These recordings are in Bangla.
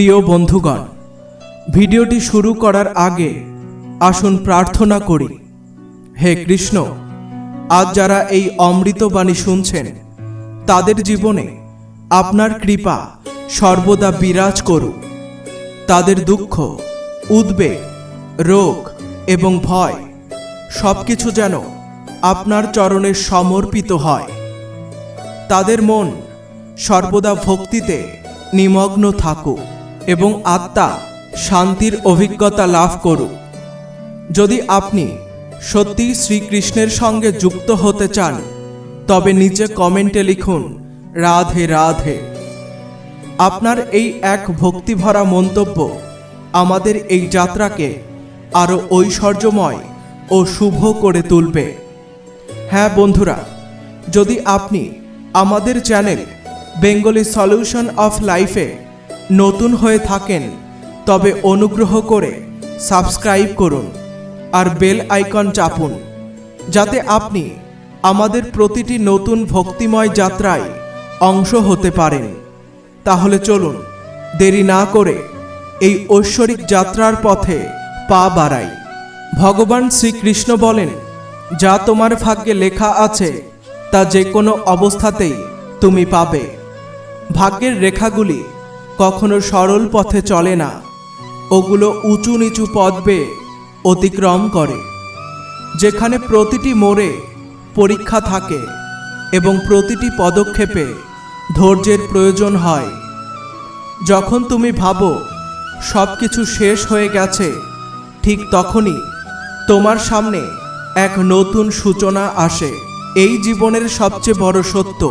প্রিয় বন্ধুগণ, ভিডিওটি শুরু করার আগে আসুন প্রার্থনা করি। হে কৃষ্ণ, আজ যারা এই অমৃতবাণী শুনছেন, তাদের জীবনে আপনার কৃপা সর্বদা বিরাজ করুক। তাদের দুঃখ, উদ্বেগ, রোগ এবং ভয় সব কিছু যেন আপনার চরণে সমর্পিত হয়। তাদের মন সর্বদা ভক্তিতে নিমগ্ন থাকুক। এবং আত্মা শান্তির অভিজ্ঞতা লাভ করুক। যদি আপনি সত্যি শ্রীকৃষ্ণের সঙ্গে যুক্ত হতে চান, তবে নিচে কমেন্টে লিখুন, রাধে রাধে। আপনার এই এক ভক্তিভরা মন্তব্য আমাদের এই যাত্রাকে আরও ঐশ্বর্যময় ও শুভ করে তুলবে। হ্যাঁ বন্ধুরা, যদি আপনি আমাদের চ্যানেল বেঙ্গলি সলিউশন অফ লাইফে নতুন হয়ে থাকেন, তবে অনুগ্রহ করে সাবস্ক্রাইব করুন আর বেল আইকন চাপুন, যাতে আপনি আমাদের প্রতিটি নতুন ভক্তিময় যাত্রায় অংশ হতে পারেন। তাহলে চলুন, দেরি না করে এই ঐশ্বরিক যাত্রার পথে পা বাড়াই। ভগবান শ্রীকৃষ্ণ বলেন, যা তোমার ভাগ্যে লেখা আছে, তা যে কোনো অবস্থাতেই তুমি পাবে। ভাগ্যের রেখাগুলি কখনো সরল পথে চলে না। ওগুলো উঁচু নিচু পথ অতিক্রম করে। যেখানে প্রতিটি মোড়ে পরীক্ষা থাকে এবং প্রতিটি পদক্ষেপে ধৈর্যের প্রয়োজন হয়। যখন তুমি ভাবো সব কিছু শেষ হয়ে গেছে, ঠিক তখনই তোমার সামনে এক নতুন সূচনা আসে। এই জীবনের সবচেয়ে বড় সত্য,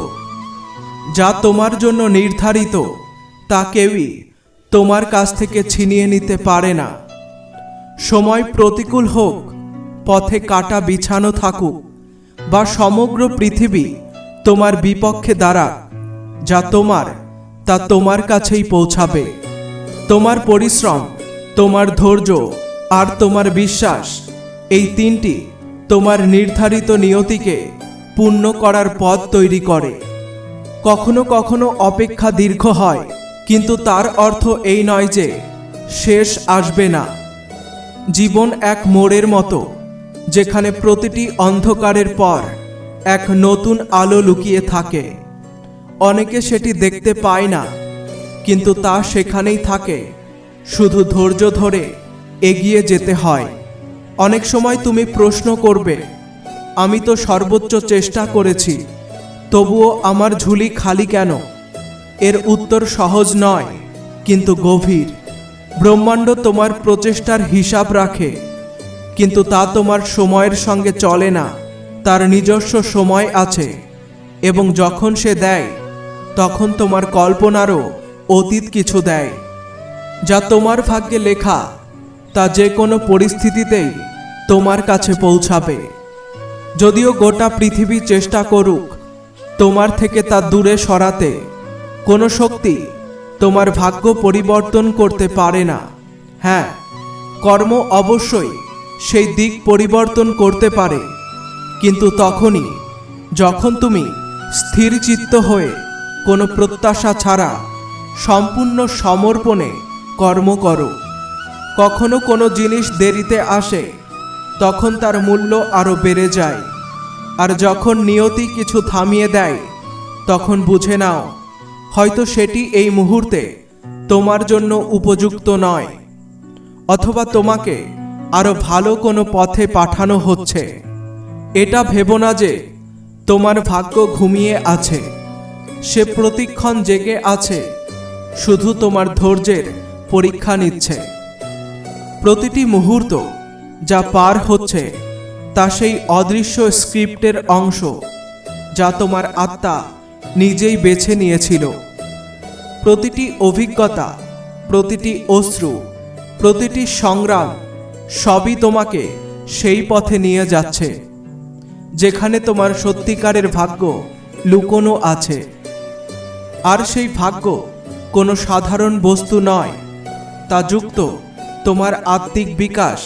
যা তোমার জন্য নির্ধারিত তা কেউই তোমার কাছ থেকে ছিনিয়ে নিতে পারে না। সময় প্রতিকূল হোক, পথে কাটা বিছানো থাকুক, বা সমগ্র পৃথিবী তোমার বিপক্ষে দাঁড়াক, যা তোমার, তা তোমার কাছেই পৌঁছাবে। তোমার পরিশ্রম, তোমার ধৈর্য আর তোমার বিশ্বাস, এই তিনটি তোমার নির্ধারিত নিয়তিকে পূর্ণ করার পথ তৈরি করে। কখনো কখনো অপেক্ষা দীর্ঘ হয় কিন্তু তার অর্থ এই নয় যে শেষ আসবে না। জীবন এক মোড়ের মতো, যেখানে প্রতিটি অন্ধকারের পর এক নতুন আলো লুকিয়ে থাকে। অনেকে সেটি দেখতে পায় না, কিন্তু তা সেখানেই থাকে। শুধু ধৈর্য ধরে এগিয়ে যেতে হয়। অনেক সময় তুমি প্রশ্ন করবে, আমি তো সর্বোচ্চ চেষ্টা করেছি, তবুও আমার ঝুলি খালি কেন? এর উত্তর সহজ নয়, কিন্তু গভীর। ব্রহ্মাণ্ড তোমার প্রচেষ্টার হিসাব রাখে, কিন্তু তা তোমার সময়ের সঙ্গে চলে না, তার নিজস্ব সময় আছে, এবং যখন সে দেয়, তখন তোমার কল্পনারও অতীত কিছু দেয়, যা তোমার ভাগ্যে লেখা, তা যে কোনো পরিস্থিতিতেই তোমার কাছে পৌঁছাবে। যদিও গোটা পৃথিবী চেষ্টা করুক, তোমার থেকে তা দূরে সরাতে কোনো শক্তি তোমার ভাগ্য পরিবর্তন করতে পারে না। হ্যাঁ কর্ম অবশ্যই সেই দিক পরিবর্তন করতে পারে। কিন্তু তখনই যখন তুমি স্থির চিত্ত হয়ে কোনো প্রত্যাশা ছাড়া সম্পূর্ণ সমর্পণে কর্ম করো, কখনো কোনো জিনিস দেরিতে আসে, তখন তার মূল্য আরও বেড়ে যায়। আর যখন নিয়তি কিছু থামিয়ে দেয়, তখন বুঝে নাও হয়তো সেটি এই মুহূর্তে তোমার জন্য উপযুক্ত নয়, অথবা তোমাকে আরও ভালো কোনো পথে পাঠানো হচ্ছে। এটা ভেবো না যে তোমার ভাগ্য ঘুমিয়ে আছে, সে প্রতিক্ষণ জেগে আছে, শুধু তোমার ধৈর্যের পরীক্ষা নিচ্ছে। প্রতিটি মুহূর্ত যা পার হচ্ছে, তা সেই অদৃশ্য স্ক্রিপ্টের অংশ যা তোমার আত্মা নিজেই বেছে নিয়েছিল। প্রতিটি অভিজ্ঞতা, প্রতিটি অশ্রু, প্রতিটি সংগ্রাম সবই তোমাকে সেই পথে নিয়ে যাচ্ছে, যেখানে তোমার সত্যিকারের ভাগ্য লুকোনো আছে। আর সেই ভাগ্য কোনো সাধারণ বস্তু নয়, তা যুক্ত তোমার আত্মিক বিকাশ,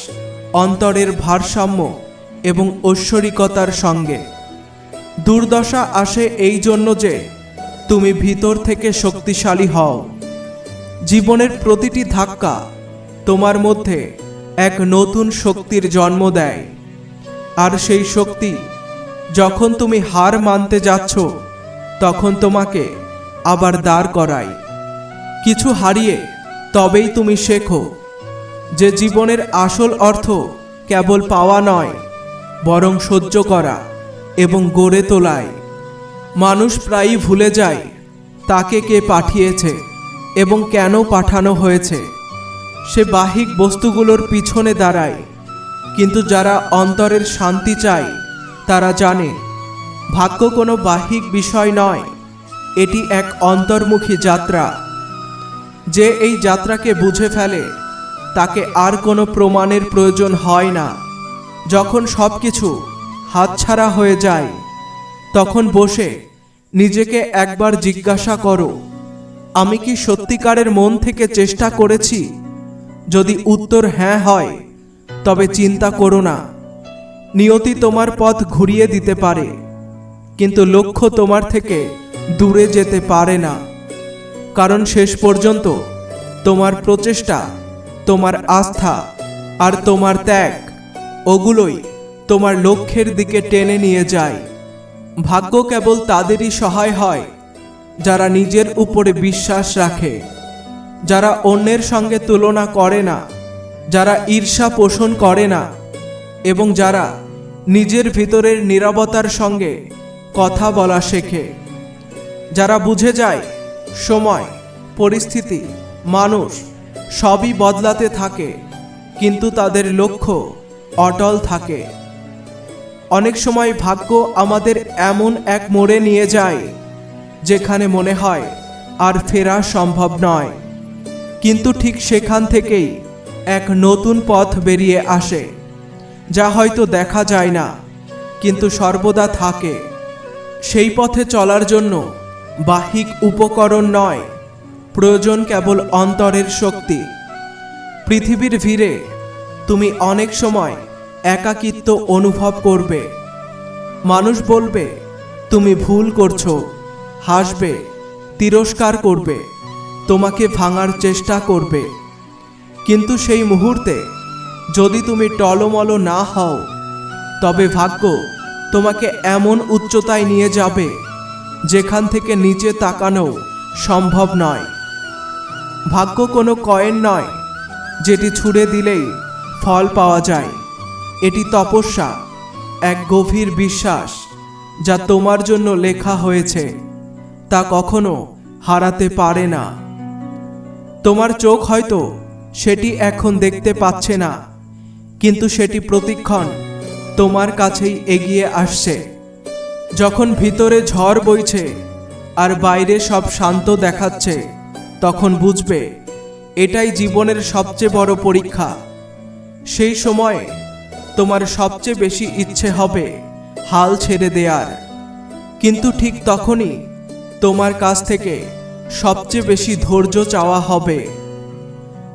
অন্তরের ভারসাম্য এবং ঐশ্বরিকতার সঙ্গে। দুর্দশা আসে এই জন্য যে তুমি ভিতর থেকে শক্তিশালী হও। জীবনের প্রতিটি ধাক্কা তোমার মধ্যে এক নতুন শক্তির জন্ম দেয়। আর সেই শক্তি যখন তুমি হার মানতে যাচ্ছ, তখন তোমাকে আবার দাঁড় করায়। কিছু হারিয়ে তবেই তুমি শেখো যে জীবনের আসল অর্থ কেবল পাওয়া নয়, বরং সহ্য করা। এবং গড়ে তোলায়। মানুষ প্রায়ই ভুলে যায় তাকে কে পাঠিয়েছে এবং কেন পাঠানো হয়েছে। সে বাহিক বস্তুগুলোর পিছনে দাঁড়ায়, কিন্তু যারা অন্তরের শান্তি চায়, তারা জানে, ভাগ্য কোনো বাহিক বিষয় নয়, এটি এক অন্তর্মুখী যাত্রা। যে এই যাত্রাকে বুঝে ফেলে, তাকে আর কোনো প্রমাণের প্রয়োজন হয় না। যখন সব কিছু হাতছাড়া হয়ে যায়। তখন বসে নিজেকে একবার জিজ্ঞাসা করো, আমি কি সত্যিকারের মন থেকে চেষ্টা করেছি? যদি উত্তর হ্যাঁ হয়, তবে চিন্তা করো না। নিয়তি তোমার পথ ঘুরিয়ে দিতে পারে, কিন্তু লক্ষ্য তোমার থেকে দূরে যেতে পারে না। কারণ শেষ পর্যন্ত তোমার প্রচেষ্টা, তোমার আস্থা আর তোমার ত্যাগ, ওগুলোই তোমার লক্ষ্যের দিকে টেনে নিয়ে যায়। ভাগ্য কেবল তাদেরই সহায় হয়, যারা নিজের উপরে বিশ্বাস রাখে, যারা অন্যের সঙ্গে তুলনা করে না, যারা ঈর্ষা পোষণ করে না, এবং যারা নিজের ভিতরের নিরবতার সঙ্গে কথা বলা শেখে। যারা বুঝে যায়, সময়, পরিস্থিতি, মানুষ সবই বদলাতে থাকে, কিন্তু তাদের লক্ষ্য অটল থাকে। অনেক সময় ভাগ্য আমাদের এমন এক মোড়ে নিয়ে যায়, যেখানে মনে হয় আর ফেরা সম্ভব নয়। কিন্তু ঠিক সেখান থেকেই এক নতুন পথ বেরিয়ে আসে, যা হয়তো দেখা যায় না, কিন্তু সর্বদা থাকে। সেই পথে চলার জন্য বাহিক উপকরণ নয়, প্রয়োজন কেবল অন্তরের শক্তি। পৃথিবীর ভিড়ে তুমি অনেক সময় একাকিত্ব অনুভব করবে। মানুষ বলবে, তুমি ভুল করছ। হাসবে, তিরস্কার করবে, তোমাকে ভাঙার চেষ্টা করবে। কিন্তু সেই মুহূর্তে, যদি তুমি টলমল না হও, তবে ভাগ্য তোমাকে এমন উচ্চতায় নিয়ে যাবে, যেখান থেকে নিচে তাকানো সম্ভব নয়। ভাগ্য কোনো কয়েন নয়, যেটি ছুড়ে দিলেই ফল পাওয়া যায়। এটি তপস্যা, এক গভীর বিশ্বাস, যা তোমার জন্য লেখা হয়েছে, তা কখনো হারাতে পারে না। তোমার চোখ হয়তো সেটি এখন দেখতে পাচ্ছে না, কিন্তু সেটি প্রতিক্ষণ তোমার কাছেই এগিয়ে আসছে। যখন ভিতরে ঝড় বইছে আর বাইরে সব শান্ত দেখাচ্ছে, তখন বুঝবে, এটাই জীবনের সবচেয়ে বড় পরীক্ষা। সেই সময়ে তোমার সবচেয়ে বেশি ইচ্ছে হবে হাল ছেড়ে দেয়ার। কিন্তু ঠিক তখনই তোমার কাছ থেকে সবচেয়ে বেশি ধৈর্য চাওয়া হবে।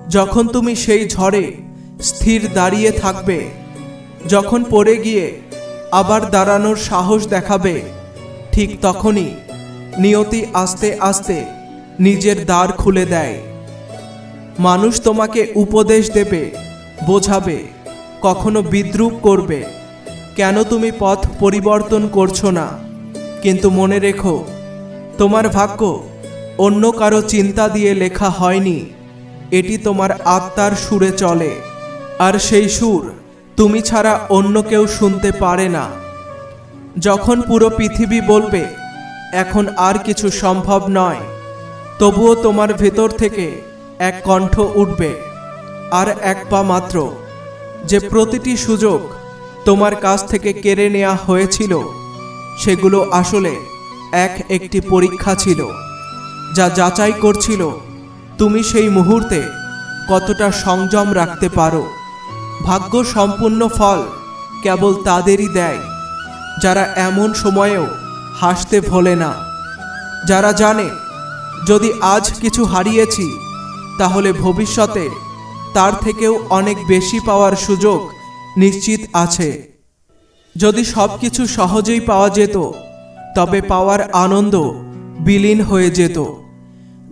যখন তুমি সেই ঝড়ে স্থির দাঁড়িয়ে থাকবে, যখন পড়ে গিয়ে আবার দাঁড়ানোর সাহস দেখাবে, ঠিক তখনই নিয়তি আস্তে আস্তে নিজের দ্বার খুলে দেয়। মানুষ তোমাকে উপদেশ দেবে, বোঝাবে। কখনো বিদ্রুপ করবে। কেন তুমি পথ পরিবর্তন করছ না? কিন্তু মনে রেখো, তোমার ভাগ্য অন্য কারও চিন্তা দিয়ে লেখা হয়নি। এটি তোমার আত্মার সুরে চলে। আর সেই সুর তুমি ছাড়া অন্য কেউ শুনতে পারে না। যখন পুরো পৃথিবী বলবে, এখন আর কিছু সম্ভব নয়, তবুও তোমার ভেতর থেকে এক কণ্ঠ উঠবে, আর এক পা মাত্র। যে প্রতিটি সুযোগ তোমার কাছ থেকে কেড়ে নেওয়া হয়েছিল, সেগুলো আসলে এক একটি পরীক্ষা ছিল, যা যাচাই করছিল, তুমি সেই মুহূর্তে কতটা সংযম রাখতে পারো। ভাগ্য সম্পূর্ণ ফল কেবল তাদেরই দেয়, যারা এমন সময়েও হাসতে ভোলে না। যারা জানে, যদি আজ কিছু হারিয়েছি, তাহলে ভবিষ্যতে তার থেকেও অনেক বেশি পাওয়ার সুযোগ নিশ্চিত আছে। যদি সব কিছু সহজেই পাওয়া যেত, তবে পাওয়ার আনন্দ বিলীন হয়ে যেত।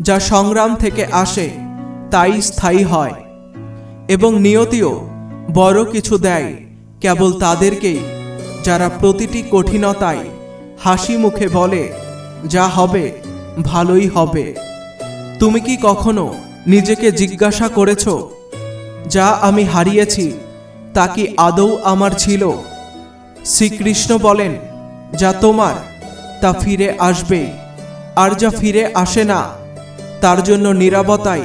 যা সংগ্রাম থেকে আসে, তাই স্থায়ী হয় এবং নিয়তিও বড় কিছু দেয় কেবল তাদেরকেই, যারা প্রতিটি কঠিনতায় হাসি মুখে বলে, যা হবে, ভালোই হবে। তুমি কি কখনো নিজেকে জিজ্ঞাসা করেছ? যা আমি হারিয়েছি, তা কি আদৌ আমার ছিল? শ্রীকৃষ্ণ বলেন, যা তোমার, তা ফিরে আসবে, আর যা ফিরে আসে না, তার জন্য নিরাপত্তাই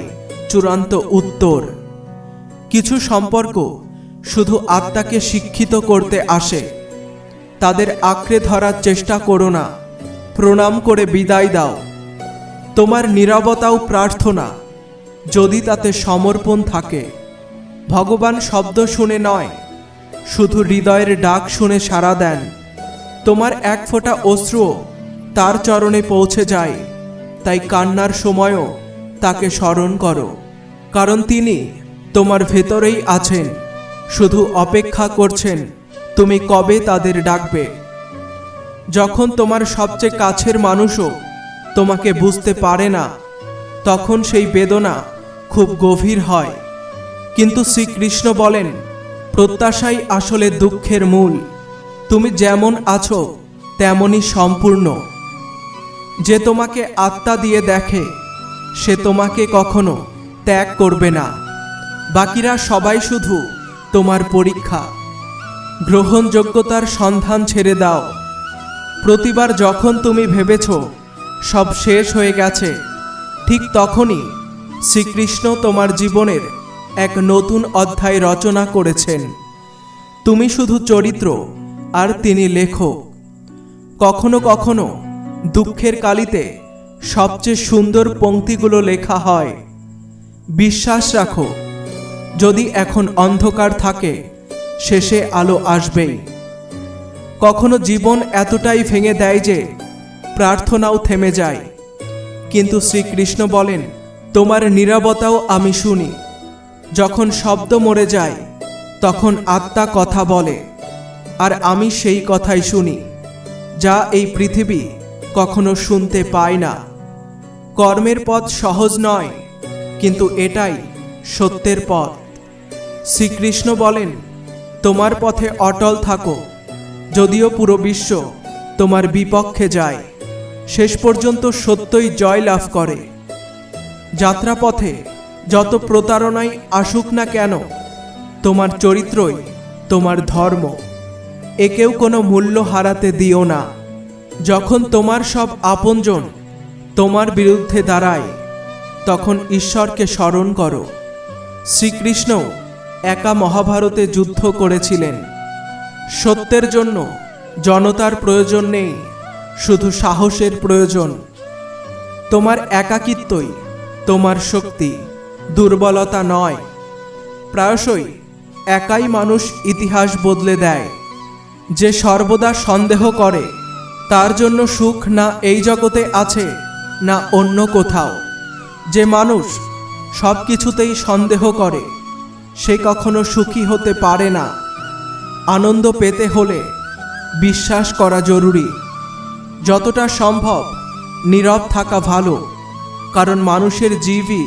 চূড়ান্ত উত্তর। কিছু সম্পর্ক শুধু আত্মাকে শিক্ষিত করতে আসে, তাদের আঁকড়ে ধরার চেষ্টা করো না, প্রণাম করে বিদায় দাও। তোমার নিরবতাও প্রার্থনা, যদি তাতে সমর্পণ থাকে। ভগবান শব্দ শুনে নয়, শুধু হৃদয়ের ডাক শুনে সাড়া দেন। তোমার এক ফোঁটা অশ্রুও তার চরণে পৌঁছে যায়, তাই কান্নার সময়ও তাকে স্মরণ করো, কারণ তিনি তোমার ভেতরেই আছেন, শুধু অপেক্ষা করছেন তুমি কবে তাদের ডাকবে। যখন তোমার সবচেয়ে কাছের মানুষও তোমাকে বুঝতে পারে না, তখন সেই বেদনা খুব গভীর হয়। কিন্তু শ্রীকৃষ্ণ বলেন, প্রত্যাশাই আসলে দুঃখের মূল। তুমি যেমন আছো তেমনই সম্পূর্ণ। যে তোমাকে আত্মা দিয়ে দেখে, সে তোমাকে কখনো ত্যাগ করবে না। বাকিরা সবাই শুধু তোমার পরীক্ষা। গ্রহণযোগ্যতার সন্ধান ছেড়ে দাও। প্রতিবার যখন তুমি ভেবেছ, সব শেষ হয়ে গেছে, ঠিক তখনই শ্রীকৃষ্ণ তোমার জীবনের এক নতুন অধ্যায় রচনা করেছেন। তুমি শুধু চরিত্র, আর তিনি লেখক। কখনো কখনো দুঃখের কালিতে সবচেয়ে সুন্দর পংক্তিগুলো লেখা হয়। বিশ্বাস রাখো, যদি এখন অন্ধকার থাকে, শেষে আলো আসবেই। কখনো জীবন এতটাই ভেঙে দেয় যে প্রার্থনাও থেমে যায়। কিন্তু শ্রীকৃষ্ণ বলেন, তোমার নীরবতাও আমি শুনি। যখন শব্দ মরে যায়, তখন আত্মা কথা বলে, আর আমি সেই কথাই শুনি, যা এই পৃথিবী কখনো শুনতে পায় না। কর্মের পথ সহজ নয়, কিন্তু এটাই সত্যের পথ। শ্রীকৃষ্ণ বলেন, তোমার পথে অটল থাকো, যদিও পুরো বিশ্ব তোমার বিপক্ষে যায়। শেষ পর্যন্ত সত্যই জয় লাভ করে। যাত্রাপথে যত প্রতারণাই আসুক না কেন, তোমার চরিত্রই তোমার ধর্ম। একেও কোনো মূল্য হারাতে দিও না। যখন তোমার সব আপনজন তোমার বিরুদ্ধে দাঁড়ায়, তখন ঈশ্বরকে স্মরণ করো। শ্রীকৃষ্ণ একা মহাভারতে যুদ্ধ করেছিলেন। সত্যের জন্য জনতার প্রয়োজন নেই, শুধু সাহসের প্রয়োজন। তোমার একাকিত্বই তোমার শক্তি। দুর্বলতা নয়। প্রায়শই একাই মানুষ ইতিহাস বদলে দেয়। যে সর্বদা সন্দেহ করে, তার জন্য সুখ না এই জগতে আছে, না অন্য কোথাও। যে মানুষ সব কিছুতেই সন্দেহ করে, সে কখনো সুখী হতে পারে না। আনন্দ পেতে হলে বিশ্বাস করা জরুরি। যতটা সম্ভব নীরব থাকা ভালো, কারণ মানুষের জীবই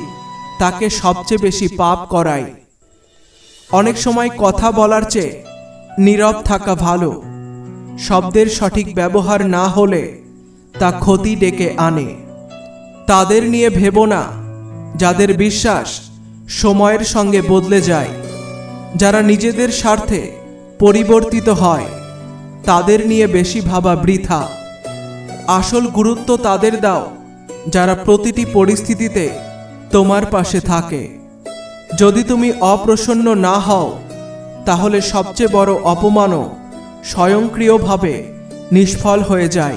তাকে সবচেয়ে বেশি পাপ করায়। অনেক সময় কথা বলার চেয়ে নীরব থাকা ভালো। শব্দের সঠিক ব্যবহার না হলে তা ক্ষতি ডেকে আনে। তাদের নিয়ে ভেবো না, যাদের বিশ্বাস সময়ের সঙ্গে বদলে যায়। যারা নিজেদের স্বার্থে পরিবর্তিত হয়, তাদের নিয়ে বেশি ভাবা বৃথা। আসল গুরুত্ব তাদের দাও, যারা প্রতিটি পরিস্থিতিতে তোমার পাশে থাকে। যদি তুমি অপ্রসন্ন না হও, তাহলে সবচেয়ে বড় অপমানও স্বয়ংক্রিয়ভাবে নিষ্ফল হয়ে যায়।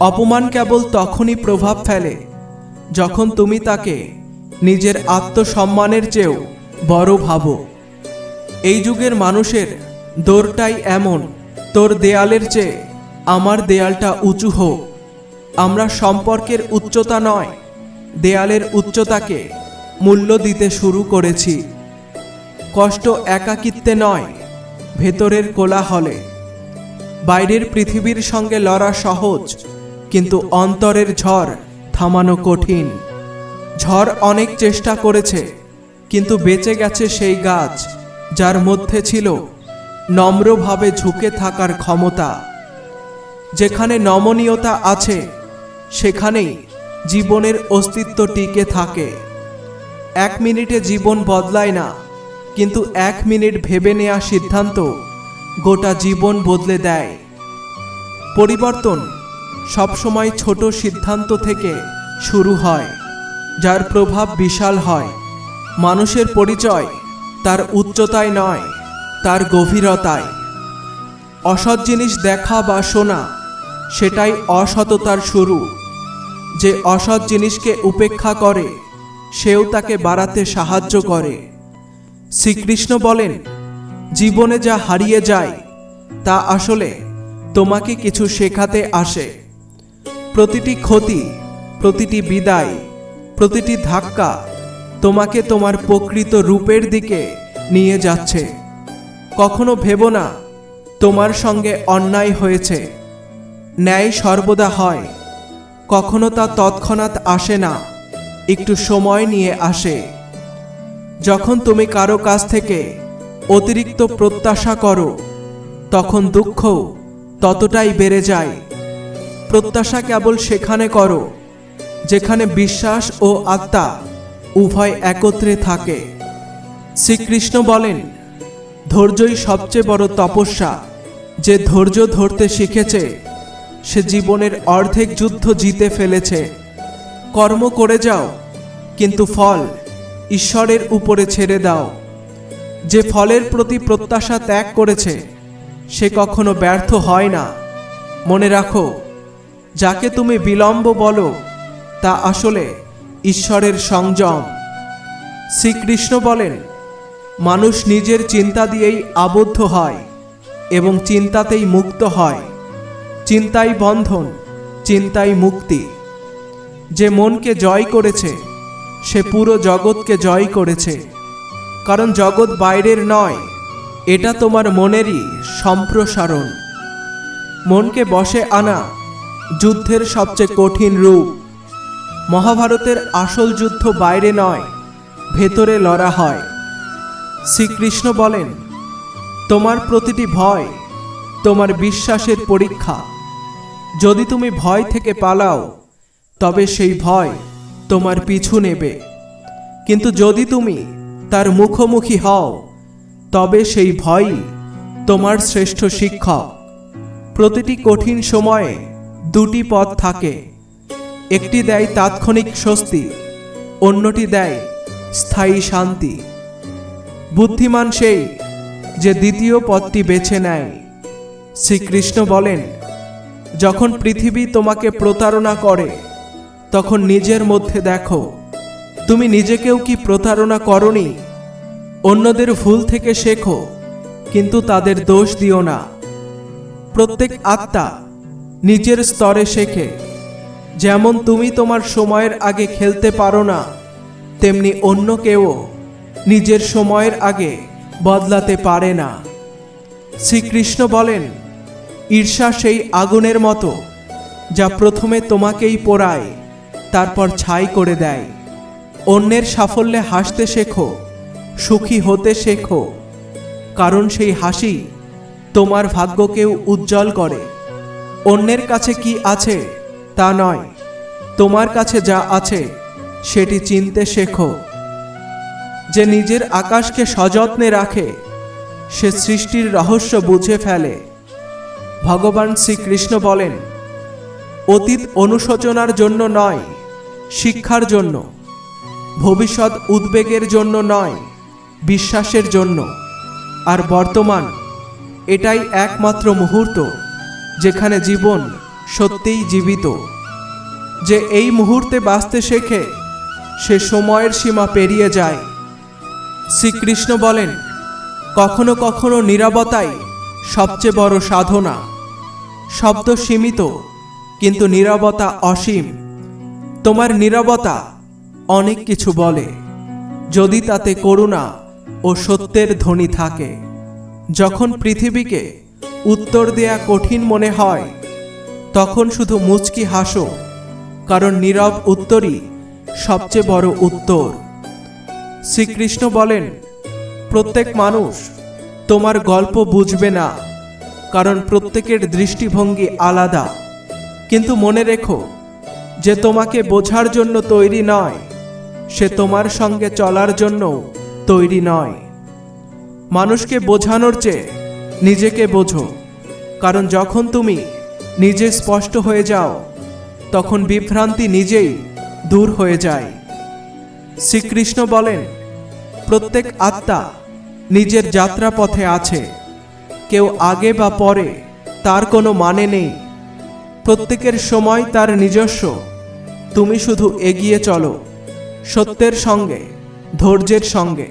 অপমান কেবল তখনই প্রভাব ফেলে যখন তুমি তাকে নিজের আত্মসম্মানের চেয়েও বড় ভাবো। এই যুগের মানুষের দৌড়টাই এমন, তোর দেয়ালের চেয়ে আমার দেয়ালটা উঁচু হোক। আমরা সম্পর্কের উচ্চতা নয় দেয়ালের উচ্চতাকে মূল্য দিতে শুরু করেছি। কষ্ট একাকিত্বে নয়, ভেতরের কোলাহলে। বাইরের পৃথিবীর সঙ্গে লড়া সহজ, কিন্তু অন্তরের ঝড় থামানো কঠিন। ঝড় অনেক চেষ্টা করেছে, কিন্তু বেঁচে গেছে সেই গাছ, যার মধ্যে ছিল নম্রভাবে ঝুঁকে থাকার ক্ষমতা। যেখানে নমনীয়তা আছে, সেখানেই জীবনের অস্তিত্ব টিকে থাকে। এক মিনিটে জীবন বদলায় না, কিন্তু এক মিনিট ভেবে নেওয়া সিদ্ধান্ত গোটা জীবন বদলে দেয়। পরিবর্তন সবসময় ছোট সিদ্ধান্ত থেকে শুরু হয়, যার প্রভাব বিশাল হয়। মানুষের পরিচয় তার উচ্চতায় নয়, তার গভীরতায়। অসৎ জিনিস দেখা বা শোনা, সেটাই অসততার শুরু। যে অসৎ জিনিসকে উপেক্ষা করে, সেও তাকে বাড়াতে সাহায্য করে। শ্রীকৃষ্ণ বলেন, জীবনে যা হারিয়ে যায়, তা আসলে তোমাকে কিছু শেখাতে আসে। প্রতিটি ক্ষতি, প্রতিটি বিদায়, প্রতিটি ধাক্কা তোমাকে তোমার প্রকৃত রূপের দিকে নিয়ে যাচ্ছে। কখনো ভেবো না, তোমার সঙ্গে অন্যায় হয়েছে। ন্যায় সর্বদা হয়। কখনো তা তৎক্ষণাৎ আসে না, একটু সময় নিয়ে আসে। যখন তুমি কারও কাছ থেকে অতিরিক্ত প্রত্যাশা করো, তখন দুঃখ ততটাই বেড়ে যায়। প্রত্যাশা কেবল সেখানে করো, যেখানে বিশ্বাস ও আত্মা উভয় একত্রে থাকে। শ্রীকৃষ্ণ বলেন, ধৈর্যই সবচেয়ে বড় তপস্যা, যে ধৈর্য ধরতে শিখেছে সে জীবনের অর্ধেক যুদ্ধ জিতে ফেলেছে। কর্ম করে যাও, কিন্তু ফল ঈশ্বরের উপরে ছেড়ে দাও। যে ফলের প্রতি প্রত্যাশা ত্যাগ করেছে, সে কখনো ব্যর্থ হয় না। মনে রাখো, যাকে তুমি বিলম্ব বলো, তা আসলে ঈশ্বরের সংযম। শ্রীকৃষ্ণ বলেন, মানুষ নিজের চিন্তা দিয়েই আবদ্ধ হয় এবং চিন্তাতেই মুক্ত হয়। চিন্তাই বন্ধন, চিন্তাই মুক্তি। যে মনকে জয় করেছে, সে পুরো জগৎকে জয় করেছে। কারণ জগৎ বাইরের নয়, এটা তোমার মনেরই সম্প্রসারণ। মনকে বসে আনা যুদ্ধের সবচেয়ে কঠিন রূপ। মহাভারতের আসল যুদ্ধ বাইরে নয়, ভেতরে লড়া হয়। শ্রীকৃষ্ণ বলেন, তোমার প্রতিটি ভয়, তোমার বিশ্বাসের পরীক্ষা। যদি তুমি ভয় থেকে পালাও, তবে সেই ভয় তোমার পিছু নেবে। কিন্তু যদি তুমি তার মুখোমুখি হও, তবে সেই ভয়ই তোমার শ্রেষ্ঠ শিক্ষক। প্রতিটি কঠিন সময়ে দুটি পথ থাকে। একটি দেয় তাৎক্ষণিক স্বস্তি, অন্যটি দেয় স্থায়ী শান্তি। বুদ্ধিমান সেই যে দ্বিতীয় পথটি বেছে নেয়। শ্রীকৃষ্ণ বলেন যখন পৃথিবী তোমাকে প্রতারণা করে, তখন নিজের মধ্যে দেখো, তুমি নিজেকেও কি প্রতারণা করনি? অন্যদের ভুল থেকে শেখো, কিন্তু তাদের দোষ দিও না। প্রত্যেক আত্মা নিজের স্তরে শেখে, যেমন তুমি তোমার সময়ের আগে খেলতে পারো না, তেমনি অন্য কেউ নিজের সময়ের আগে বদলাতে পারে না। শ্রীকৃষ্ণ বলেন ঈর্ষা সেই আগুনের মতো, যা প্রথমে তোমাকেই পোড়ায়, তারপর ছাই করে দেয়। অন্যের সাফল্যে হাসতে শেখো, সুখী হতে শেখো, কারণ সেই হাসি তোমার ভাগ্যকেও উজ্জ্বল করে। অন্যের কাছে কি আছে, তা নয়, তোমার কাছে যা আছে, সেটি চিনতে শেখো। যে নিজের আকাশকে সযত্নে রাখে, সে সৃষ্টির রহস্য বুঝে ফেলে। ভগবান শ্রীকৃষ্ণ বলেন, অতীত অনুশোচনার জন্য নয়, শিক্ষার জন্য, ভবিষ্যৎ উদ্বেগের জন্য নয়, বিশ্বাসের জন্য। আর বর্তমান, এটাই একমাত্র মুহূর্ত, যেখানে জীবন সত্যিই জীবিত। যে এই মুহূর্তে বাঁচতে শেখে, সে সময়ের সীমা পেরিয়ে যায়। শ্রীকৃষ্ণ বলেন, কখনো কখনো নিরাপত্তাই সবচেয়ে বড় সাধনা। শব্দ সীমিত, কিন্তু নীরবতা অসীম। তোমার নীরবতা অনেক কিছু বলে, যদি তাতে করুণা ও সত্যের ধ্বনি থাকে। যখন পৃথিবীকে উত্তর দেয়া কঠিন মনে হয়, তখন শুধু মুচকি হাসো, কারণ নীরব উত্তরই সবচেয়ে বড় উত্তর। শ্রীকৃষ্ণ বলেন, প্রত্যেক মানুষ তোমার গল্প বুঝবে না কারণ প্রত্যেকের দৃষ্টিভঙ্গি আলাদা। কিন্তু মনে রেখো, যে তোমাকে বোঝার জন্য তৈরি নয়, সে তোমার সঙ্গে চলার জন্য তৈরি নয়। মানুষকে বোঝানোর চেয়ে নিজেকে বোঝো, কারণ যখন তুমি নিজে স্পষ্ট হয়ে যাও, তখন বিভ্রান্তি নিজেই দূর হয়ে যায়। শ্রীকৃষ্ণ বলেন, প্রত্যেক আত্মা নিজের যাত্রাপথে আছে। কেউ আগে বা পরে তার কোনো মানে নেই। প্রত্যেকের সময় তার নিজস্ব। তুমি শুধু এগিয়ে চলো, সত্যের সঙ্গে, ধৈর্যের সঙ্গে।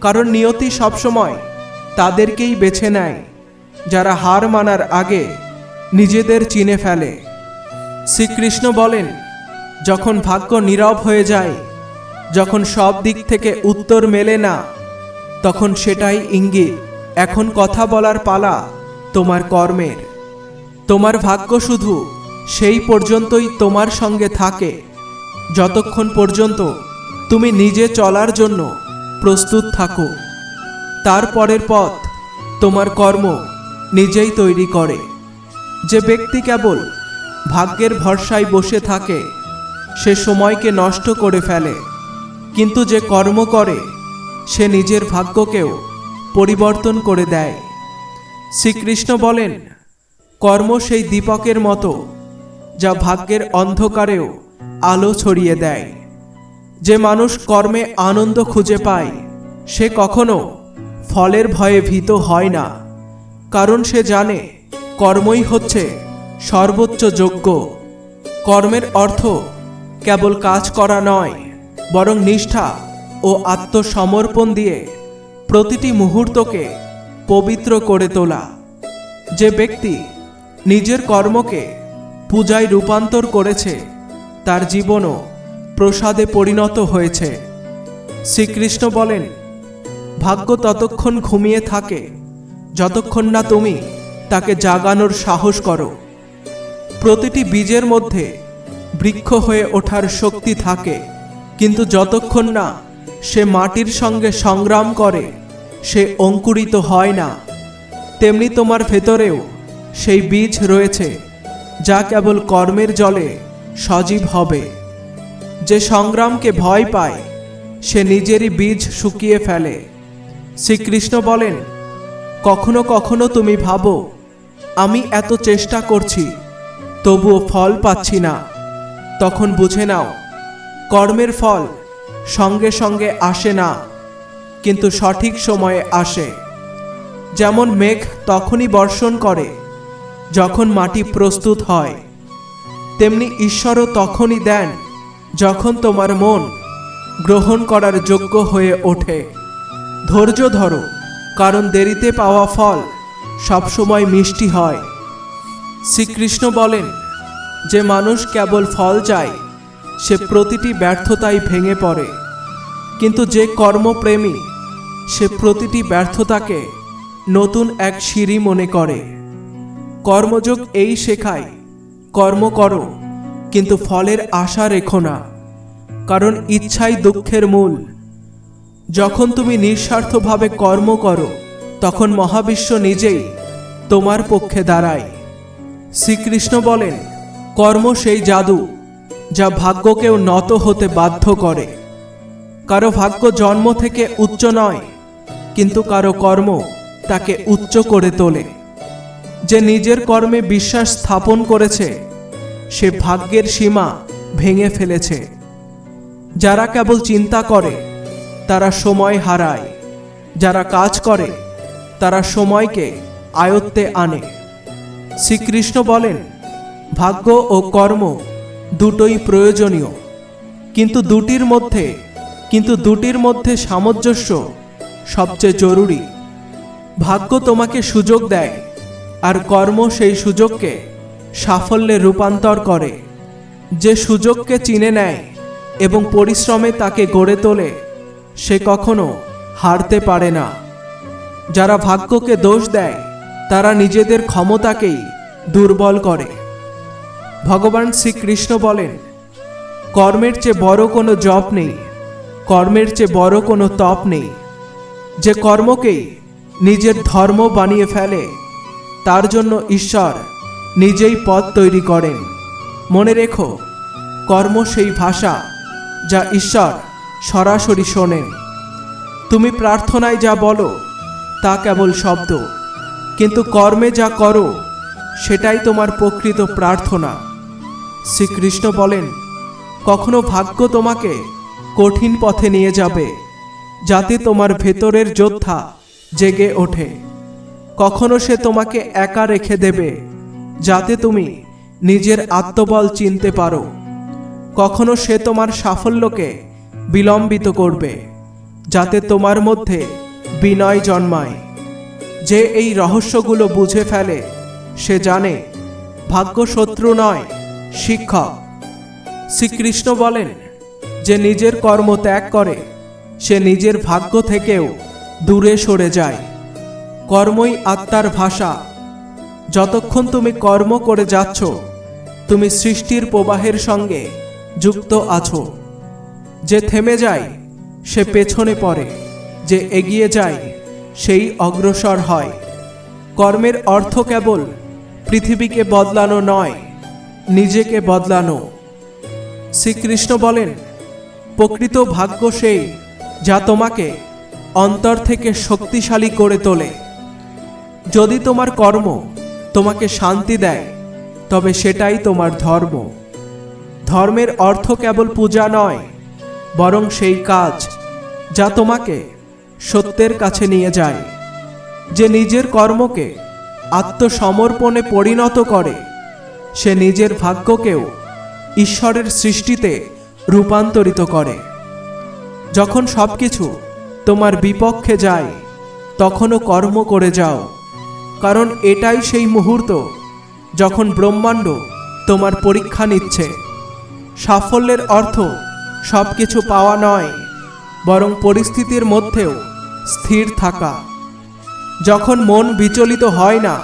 কারণ নিয়তি সবসময় তাদেরকেই বেছে নেয়, যারা হার মানার আগে নিজেদের চিনে ফেলে। শ্রীকৃষ্ণ বলেন, যখন ভাগ্য নীরব হয়ে যায়, যখন সব দিক থেকে উত্তর মেলে না, তখন সেটাই ইঙ্গিত। এখন কথা বলার পালা তোমার কর্মের। তোমার ভাগ্য শুধু সেই পর্যন্তই তোমার সঙ্গে থাকে। যতক্ষণ পর্যন্ত তুমি নিজে চলার জন্য প্রস্তুত থাকো তারপরের পথ তোমার কর্ম নিজেই তৈরি করে। যে ব্যক্তি কেবল ভাগ্যের ভরসায় বসে থাকে, সে সময়কে নষ্ট করে ফেলে, কিন্তু যে কর্ম করে, সে নিজের ভাগ্যকেও পরিবর্তন করে দেয়। শ্রীকৃষ্ণ বলেন, কর্ম সেই দীপকের মতো, যা ভাগ্যের অন্ধকারেও আলো ছড়িয়ে দেয়। যে মানুষ কর্মে আনন্দ খুঁজে পায়, সে কখনো ফলের ভয়ে ভীত হয় না। কারণ সে জানে, কর্মই হচ্ছে সর্বোচ্চ যোগ্য। কর্মের অর্থ কেবল কাজ করা নয়, বরং নিষ্ঠা ও আত্মসমর্পণ দিয়ে প্রতিটি মুহূর্তকে পবিত্র করে তোলা। যে ব্যক্তি নিজের কর্মকে পূজায় রূপান্তর করেছে, তার জীবনও প্রসাদে পরিণত হয়েছে। শ্রীকৃষ্ণ বলেন, ভাগ্য ততক্ষণ ঘুমিয়ে থাকে, যতক্ষণ না তুমি তাকে জাগানোর সাহস করো। প্রতিটি বীজের মধ্যে বৃক্ষ হয়ে ওঠার শক্তি থাকে, কিন্তু যতক্ষণ না সে মাটির সঙ্গে সংগ্রাম করে, সে অঙ্কুরিত হয় না। তেমনি তোমার ভেতরেও সেই বীজ রয়েছে, যা কেবল কর্মের জলে সজীব হবে। যে সংগ্রামকে ভয় পায়, সে নিজেরই বীজ শুকিয়ে ফেলে। শ্রীকৃষ্ণ বলেন, কখনো কখনো তুমি ভাবো, আমি এত চেষ্টা করছি, তবুও ফল পাচ্ছি না। তখন বুঝে নাও, কর্মের ফল সঙ্গে সঙ্গে আসে না, কিন্তু সঠিক সময়ে আসে। যেমন মেঘ তখনই বর্ষণ করে, যখন মাটি প্রস্তুত হয়। তেমনি ঈশ্বরও তখনই দেন, যখন তোমার মন গ্রহণ করার যোগ্য হয়ে ওঠে। ধৈর্য ধরো, কারণ দেরিতে পাওয়া ফল সবসময় মিষ্টি হয়। শ্রীকৃষ্ণ বলেন, যে মানুষ কেবল ফল চায় সে প্রতিটি ব্যর্থতাই ভেঙে পড়ে। কিন্তু যে কর্মপ্রেমী, সে প্রতিটি ব্যর্থতাকে নতুন এক সিঁড়ি মনে করে। কর্মযোগ এই শেখায়, কর্ম করো, কিন্তু ফলের আশা রেখো না, কারণ ইচ্ছাই দুঃখের মূল। যখন তুমি নিঃস্বার্থভাবে কর্ম করো, তখন মহাবিশ্ব নিজেই তোমার পক্ষে দাঁড়ায়। শ্রীকৃষ্ণ বলেন, কর্ম সেই জাদু যা ভাগ্যকেও নত হতে বাধ্য করে। কারও ভাগ্য জন্ম থেকে উচ্চ নয়, কিন্তু কারও কর্ম তাকে উচ্চ করে তোলে। যে নিজের কর্মে বিশ্বাস স্থাপন করেছে, সে ভাগ্যের সীমা ভেঙে ফেলেছে। যারা কেবল চিন্তা করে, তারা সময় হারায়। যারা কাজ করে, তারা সময়কে আয়ত্তে আনে। শ্রীকৃষ্ণ বলেন, ভাগ্য ও কর্ম দুটোই প্রয়োজনীয়। কিন্তু দুটির মধ্যে, কিন্তু দুটির মধ্যে সামঞ্জস্য সবচেয়ে জরুরি। ভাগ্য তোমাকে সুযোগ দেয়, আর কর্ম সেই সুযোগকে সাফল্যে রূপান্তর করে। যে সুযোগকে চিনে নেয় এবং পরিশ্রমে তাকে গড়ে তোলে, সে কখনো হারতে পারে না। যারা ভাগ্যকে দোষ দেয়, তারা নিজেদের ক্ষমতাকেই দুর্বল করে। ভগবান শ্রীকৃষ্ণ বলেন, কর্মের চেয়ে বড় কোনো জপ নেই, কর্মের চেয়ে বড় কোনো তপ নেই। যে কর্মকেই নিজের ধর্ম বানিয়ে ফেলে, তার জন্য ঈশ্বর নিজেই পথ তৈরি করেন। মনে রেখো, কর্ম সেই ভাষা যা ঈশ্বর সরাসরি শোনেন। তুমি প্রার্থনায় যা বলো, তা কেবল শব্দ। কিন্তু কর্মে যা করো, সেটাই তোমার প্রকৃত প্রার্থনা। শ্রীকৃষ্ণ বলেন, কখনো ভাগ্য তোমাকে কঠিন পথে নিয়ে যাবে, যাতে তোমার ভেতরের যোদ্ধা জেগে ওঠে। কখনো সে তোমাকে একা রেখে দেবে, যাতে তুমি নিজের আত্মবল চিনতে পারো। কখনো সে তোমার সাফল্যকে বিলম্বিত করবে, যাতে তোমার মধ্যে বিনয় জন্মায়। যে এই রহস্যগুলো বুঝে ফেলে, সে জানে ভাগ্য শত্রু নয় শিক্ষক। শ্রীকৃষ্ণ বলেন, যে নিজের কর্ম ত্যাগ করে, সে নিজের ভাগ্য থেকেও দূরে সরে যায়। কর্মই আত্মার ভাষা। যতক্ষণ তুমি কর্ম করে যাচ্ছ, তুমি সৃষ্টির প্রবাহের সঙ্গে যুক্ত আছো। যে থেমে যায়, সে পেছনে পড়ে। যে এগিয়ে যায়, সেই অগ্রসর হয়। কর্মের অর্থ কেবল পৃথিবীকে বদলানো নয় নিজেকে বদলানো। শ্রীকৃষ্ণ বলেন, প্রকৃত ভাগ্য সেই যা তোমাকে অন্তর থেকে শক্তিশালী করে তোলে। যদি তোমার কর্ম তোমাকে শান্তি দেয়, তবে সেটাই তোমার ধর্ম। ধর্মের অর্থ কেবল পূজা নয়, বরং সেই কাজ যা তোমাকে সত্যের কাছে নিয়ে যায়, যে নিজের কর্মকে আত্মসমর্পণে পরিণত করে। সে নিজের ভাগ্যকেও ঈশ্বরের সৃষ্টিতে রূপান্তরিত করে। যখন সব কিছু তোমার বিপক্ষে যায়, তখনও কর্ম করে যাও, কারণ এটাই সেই মুহূর্ত যখন ব্রহ্মাণ্ড তোমার পরীক্ষা নিচ্ছে। সাফল্যের অর্থ সব কিছু পাওয়া নয়, বরং পরিস্থিতির মধ্যেও স্থির থাকা। যখন মন বিচলিত হয় না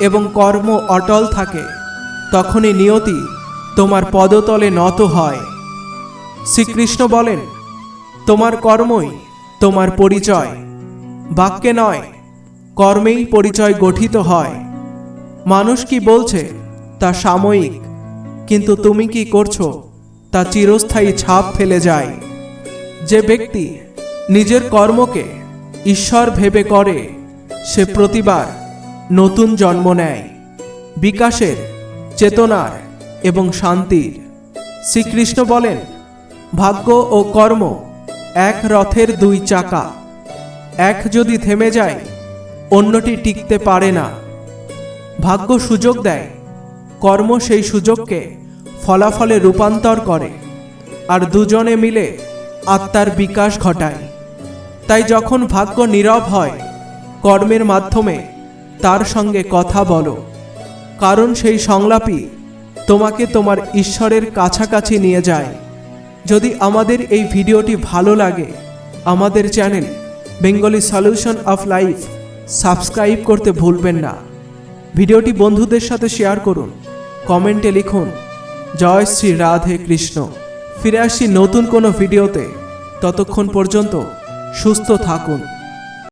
এবং কর্ম অটল থাকে তখনই নিয়তি তোমার পদতলে নত হয়। শ্রীকৃষ্ণ বলেন, তোমার কর্মই তোমার পরিচয়। বাক্যে নয়, কর্মেই পরিচয় গঠিত হয়। মানুষ কি বলছে তা সাময়িক, কিন্তু তুমি কি করছ তা চিরস্থায়ী ছাপ ফেলে যায়। যে ব্যক্তি নিজের কর্মকে ঈশ্বর ভেবে করে, সে প্রতিবার নতুন জন্ম নেয়। বিকাশের চেতনার এবং শান্তির। শ্রীকৃষ্ণ বলেন, ভাগ্য ও কর্ম এক রথের দুই চাকা। এক যদি থেমে যায়, অন্যটি টিকতে পারে না। ভাগ্য সুযোগ দেয়, কর্ম সেই সুযোগকে ফলাফলে রূপান্তর করে আর দুজনে মিলে আত্মার বিকাশ ঘটায়। তাই যখন ভাগ্য নীরব হয়, কর্মের মাধ্যমে তার সঙ্গে কথা বলো। কারণ সেই সংলাপই তোমাকে তোমার ঈশ্বরের কাছাকাছি নিয়ে যায়। যদি আমাদের এই ভিডিওটি ভালো লাগে, আমাদের channel Bengali solution of life subscribe করতে ভুলবেন না। ভিডিওটি বন্ধুদের সাথে শেয়ার করুন, কমেন্টে লিখুন, জয় শ্রী রাধে কৃষ্ণ। ফিরে আসছি নতুন কোনো ভিডিওতে। ততক্ষণ পর্যন্ত সুস্থ থাকুন।